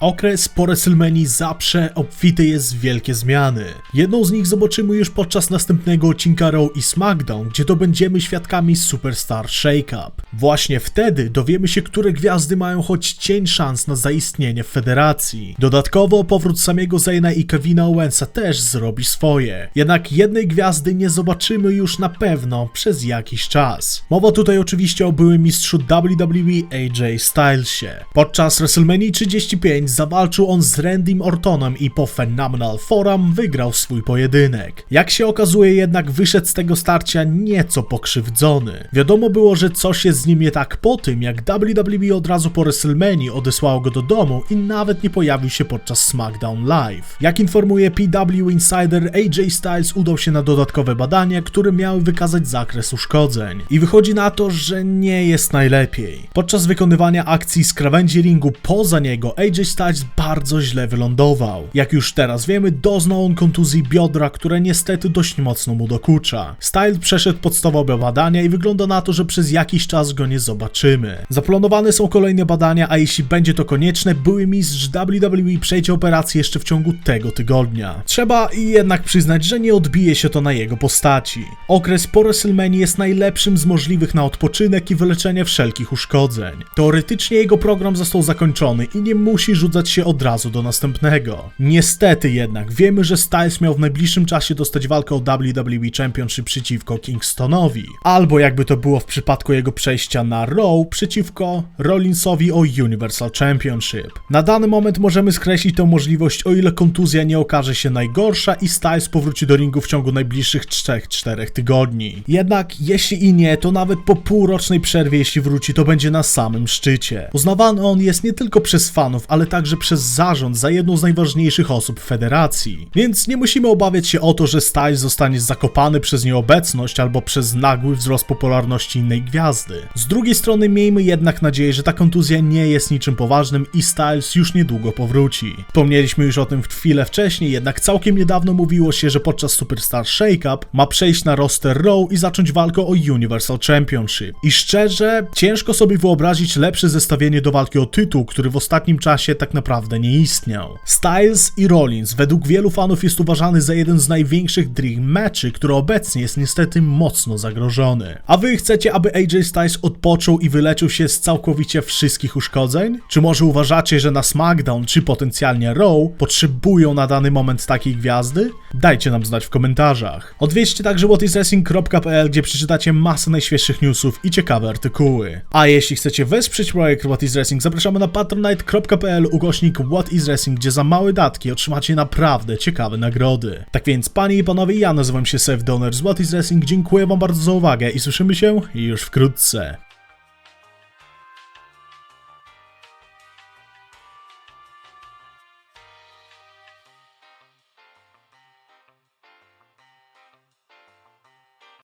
Okres po WrestleManii zawsze obfity jest w wielkie zmiany. Jedną z nich zobaczymy już podczas następnego odcinka Raw i SmackDown, gdzie to będziemy świadkami Superstar Shake-Up. Właśnie wtedy dowiemy się, które gwiazdy mają choć cień szans na zaistnienie w federacji. Dodatkowo powrót samego Zayna i Kevina Owensa też zrobi swoje. Jednak jednej gwiazdy nie zobaczymy już na pewno przez jakiś czas. Mowa tutaj oczywiście o byłym mistrzu WWE AJ Stylesie. Podczas WrestleMania 35 zawalczył on z Randym Ortonem i po Phenomenal Forum wygrał swój pojedynek. Jak się okazuje jednak wyszedł z tego starcia nieco pokrzywdzony. Wiadomo było, że coś jest z nim nie tak po tym, jak WWE od razu po WrestleMania odesłało go do domu i nawet nie pojawił się podczas SmackDown Live. Jak informuje PW Insider, AJ Styles udał się na dodatkowe badania, które miały wykazać zakres uszkodzeń. I wychodzi na to, że nie jest najlepiej. Podczas wykonywania akcji z krawędzi ringu poza niego, AJ Styles bardzo źle wylądował. Jak już teraz wiemy, doznał on kontuzji biodra, które niestety dość mocno mu dokucza. Styles przeszedł podstawowe badania i wygląda na to, że przez jakiś czas go nie zobaczymy. Zaplanowane są kolejne badania, a jeśli będzie to konieczne, były mistrz WWE przejdzie operację jeszcze w ciągu tego tygodnia. Trzeba jednak przyznać, że nie odbije się to na jego postaci. Okres po WrestleMania jest najlepszym z możliwych na odpoczynek i wyleczenie wszelkich uszkodzeń. Teoretycznie jego program został zakończony i nie musi rzucać się od razu do następnego. Niestety jednak wiemy, że Styles miał w najbliższym czasie dostać walkę o WWE Championship przeciwko Kingstonowi. Albo jakby to było w przypadku jego przejścia na Raw przeciwko Rollinsowi o Universal Championship. Na dany moment możemy skreślić tę możliwość, o ile kontuzja nie okaże się najgorsza i Styles powróci do ringu w ciągu najbliższych 3-4 tygodni. Jednak jeśli i nie, to nawet po półrocznej przerwie, jeśli wróci, to będzie na samym szczycie. Uznawany on jest nie tylko przez fanów, ale także przez zarząd za jedną z najważniejszych osób w federacji. Więc nie musimy obawiać się o to, że Styles zostanie zakopany przez nieobecność albo przez nagły wzrost popularności innej gwiazdy. Z drugiej strony miejmy jednak nadzieję, że ta kontuzja nie jest niczym poważnym i Styles już niedługo powróci. Wspomnieliśmy już o tym chwilę wcześniej, jednak całkiem niedawno mówiło się, że podczas Superstar Shake-Up ma przejść na roster Raw i zacząć walkę o Universal Championship. I szczerze, ciężko sobie wyobrazić lepsze zestawienie do walki o tytuł, który w ostatnim czasie tak naprawdę nie istniał. Styles i Rollins według wielu fanów jest uważany za jeden z największych dream meczy, który obecnie jest niestety mocno zagrożony. A wy chcecie, aby AJ Styles odpoczął i wyleczył się z całkowicie wszystkich uszkodzeń? Czy może uważacie, że na SmackDown czy potencjalnie Raw potrzebują na dany moment takiej gwiazdy? Dajcie nam znać w komentarzach. Odwiedźcie także whatiswrestling.pl, gdzie przeczytacie masę najświeższych newsów i ciekawe artykuły. A jeśli chcecie wesprzeć projekt What is Wrestling, zapraszamy na patronite.pl ukośnik What is Wrestling, gdzie za małe datki otrzymacie naprawdę ciekawe nagrody. Tak więc, panie i panowie, ja nazywam się Seth Donner z What is Wrestling, dziękuję wam bardzo za uwagę i słyszymy się już wkrótce.